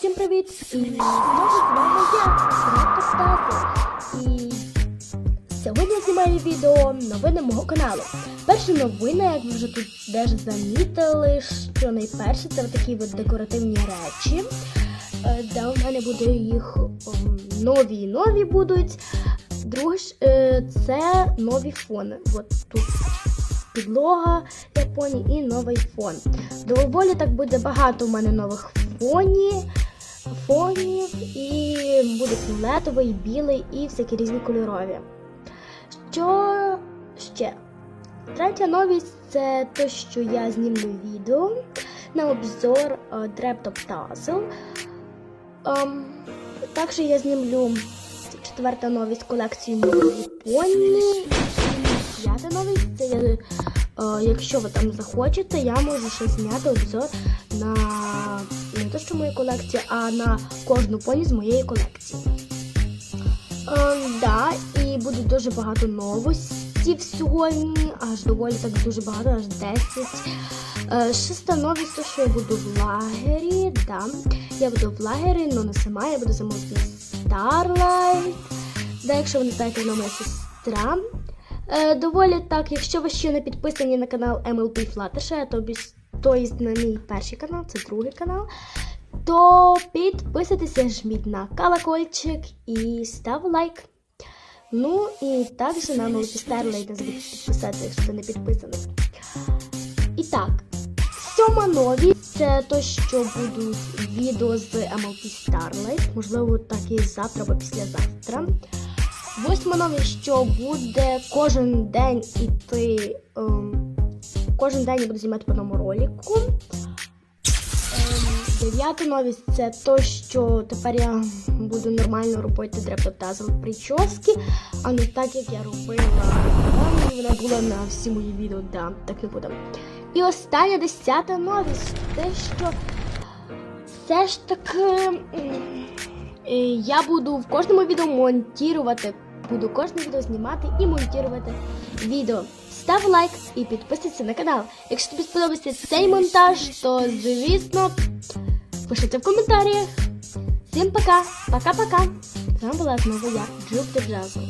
Всім привіт! І знову з вами я, Крапка Стаси. І сьогодні я знімаю відео новини мого каналу. Перша новина, як ви вже тут теж замітили, що найперше це такі от декоративні речі. Де у мене буде їх нові і нові будуть. Друге е, це нові фони. От тут підлога Японії і новий фон. Доволі так буде багато у мене нових фонів, фонів і буде фіолетовий, білий і всякі різні кольорові. Що ще? Третя новість це те, що я знімлю відео на обзор е, Dreптop Tassel. Ем, також я знімлю четверта новість колекції нової Японії. І П'ята новість це я, е, якщо ви там захочете, я можу ще зняти обзор на те, що мою колекцію, а на кожну поні з моєї колекції. Ем, да, і буде дуже багато новостей сьогодні, аж доволі так дуже багато, аж 10. Е, шеста новість, то, що я буду в лагері, да. Я буду в лагері, але не сама, я буду замовити Starlight. Да, якщо ви не знаєте, вона моя сестра. Е, доволі так, якщо ви ще не підписані на канал MLP Fluttershy, то, то є на мій перший канал, це другий канал, то підписуйтеся, жміть на колокольчик і став лайк. Ну і також на MLP Starlight не забудьте підписатися, якщо ви не підписані. І так, сьома новість це то, що будуть відео з MLP Starlight, можливо, так і завтра або післязавтра. Восьма новість, що буде кожен день іти. Ем, кожен день я буду знімати по одному ролику. Ем, дев'ята новість це то, що тепер я буду нормально робити дрептотазл прически, а не так, як я робила. Вона була на всі мої відео, да, так не буде. І остання десята новість, те, що все ж таки. е, Я буду в кожному відео монтувати, буду кожне відео знімати і монтувати відео. Став лайк і підписуйся на канал. Якщо тобі сподобався цей монтаж, то звісно пишіть в коментарях. Всім пока, пока-пока. З вами була знову я, Джуб Джазу.